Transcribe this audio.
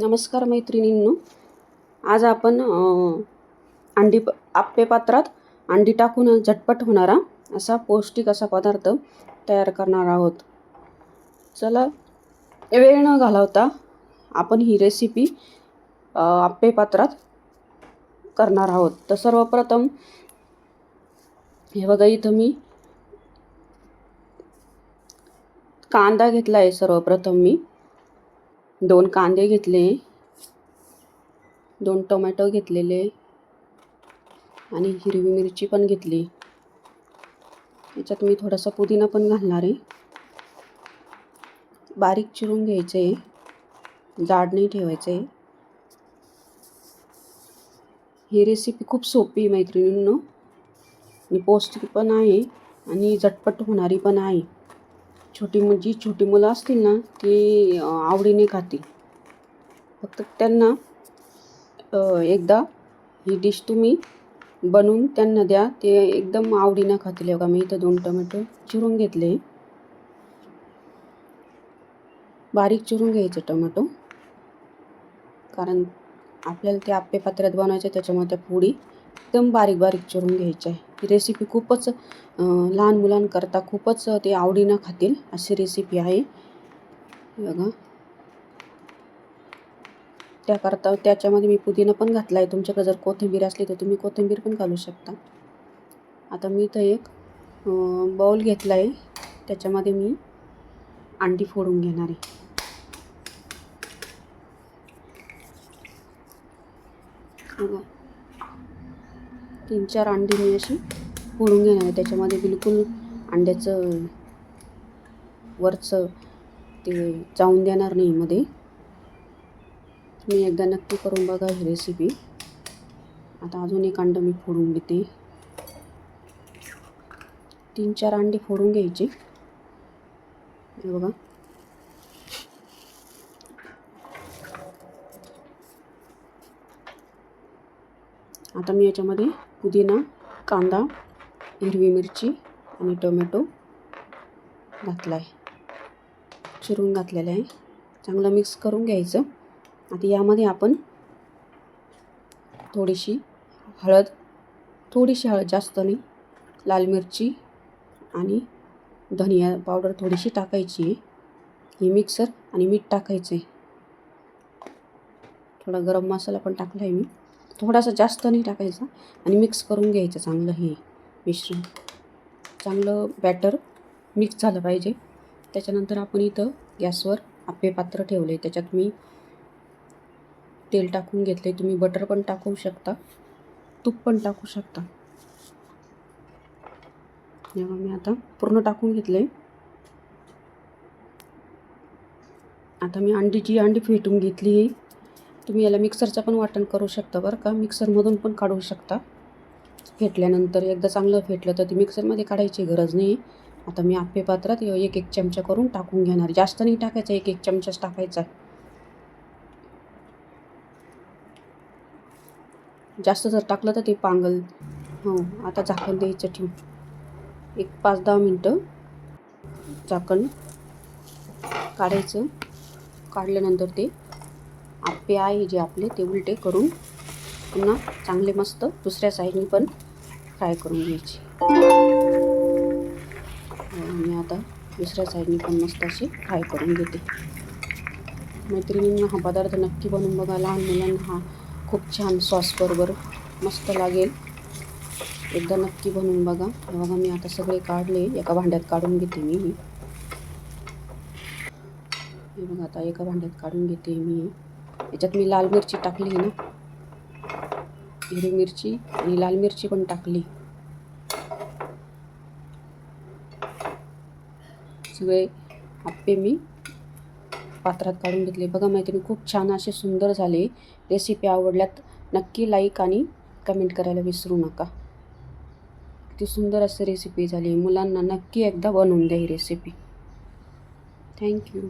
नमस्कार मैत्रिणींनो. आज आपण अंडी प आप्पे पात्रात अंडी टाकून झटपट होणारा असा पौष्टिक असा पदार्थ तयार करणार आहोत. चला वेळ न घालवता आपण ही रेसिपी अ, आप्पे पात्रात करणार आहोत. तर सर्वप्रथम हे बघा इथं मी कांदा घेतला आहे सर्वप्रथम मी. दोन कांदे घेतले दोन टोमॅटो घेतलेले आणि हिरवी मिरची पण घेतली. याच्यात मी थोडासा पुदिना पण घालणार आहे. बारीक चिरून घ्यायचं आहे जाड नाही ठेवायचं. आहे ही रेसिपी खूप सोपी आहे मैत्रिणींनो. आणि पौष्टिक पण आहे आणि झटपट होणारी पण आहे. छोटी मु जी छोटी मुलं असतील ना ती आवडीने खातील फक्त त्यांना एकदा ही डिश तुम्ही बनवून त्यांना द्या. ते एकदम आवडीनं खातील. बघा मी इथं दोन टमॅटो चिरून घेतले. बारीक चिरून घ्यायचे टोमॅटो. कारण आपल्याला ते आप्पे पात्र्यात बनवायचे त्याच्यामुळे त्या फोडी एकदम बारीक बारीक चिरून घ्यायच्या आहे ही रेसिपी खूपच लहान मुलांकरता खूपच ते आवडीनं खातील अशी रेसिपी आहे. बघा. त्याकरता त्याच्यामध्ये मी पुदिना पण घातला आहे तुमच्याकडे जर कोथिंबीर असली तर तुम्ही कोथिंबीर पण घालू शकता. आता मी इथं एक बाऊल घेतला आहे त्याच्यामध्ये मी अंडी फोडून घेणार आहे. बघा. तीन चार अंडी मी अशी फोडून घेणार आहे. त्याच्यामध्ये बिलकुल अंड्याचं वरचं ते जाऊन देणार नाही मध्ये. तुम्ही एकदा नक्की करून बघा ही रेसिपी आता अजून एक अंडं मी फोडून घेते तीन चार अंडी फोडून घ्यायची. हे बघा. आता मी याच्यामध्ये पुदिना कांदा हिरवी मिरची आणि टोमॅटो घातला आहे चिरून घातलेलं आहे. चांगलं मिक्स करून घ्यायचं. आता यामध्ये आपण थोडीशी हळद थोडीशी हळद जास्त नाही. लाल मिरची आणि धनिया पावडर थोडीशी टाकायची आहे. हे मिक्सर आणि मीठ टाकायचं आहे थोडा गरम मसाला पण टाकला आहे मी. थोडासा जास्त नाही टाकायचा आणि मिक्स करून घ्यायचं चांगलं हे मिश्रण. चांगलं बॅटर मिक्स झालं पाहिजे. त्याच्यानंतर आपण इथं गॅसवर आप्पे पात्र ठेवले. त्याच्यात मी तेल टाकून घेतले तुम्ही बटर पण टाकू शकता. तूप पण टाकू शकता. तेव्हा मी आता पूर्ण टाकून घेतले आता मी अंडीची अंडी फेटून घेतली आहे. तुम्ही याला मिक्सरचं पण वाटण करू शकता बरं का. मिक्सरमधून पण काढू शकता. फेटल्यानंतर एकदा चांगलं फेटलं तर ते मिक्सरमध्ये काढायची गरज नाही. आता मी आप्पे पात्रात एक एक चमचा करून टाकून घेणार. जास्त नाही टाकायचा एक एक चमचाच टाकायचा जास्त जर टाकलं तर ते पांगल. हो आता झाकण द्यायचं ठेवून एक पाच दहा मिनटं झाकण काढायचं. काढल्यानंतर ते आप्पे आहे जे आपले ते उलटे करून पुन्हा चांगले मस्त दुसऱ्या साईडने पण फ्राय करून घ्यायचे. मी आता दुसऱ्या साईडने पण मस्त अशी फ्राय करून घेते. मैत्रिणींना हा पदार्थ नक्की बनवून बघा. लहान मुलांना हा खूप छान सॉसबरोबर मस्त लागेल. एकदा नक्की बनवून बघा. बघा मी आता सगळे काढले. एका भांड्यात काढून घेते मी. हे बघा आता एका भांड्यात काढून घेते मी. याच्यात मी लाल मिरची टाकली ना. हिरवी मिरची आणि लाल मिरची पण टाकली. सगळे आप्पे मी पात्रात काढून घेतले. बघा मैत्रिणी खूप छान असे सुंदर झाले. रेसिपी आवडल्यात. नक्की लाईक आणि कमेंट करायला विसरू नका. ती सुंदर अशी रेसिपी झाली. मुलांना नक्की एकदा बनवून द्या ही रेसिपी थँक्यू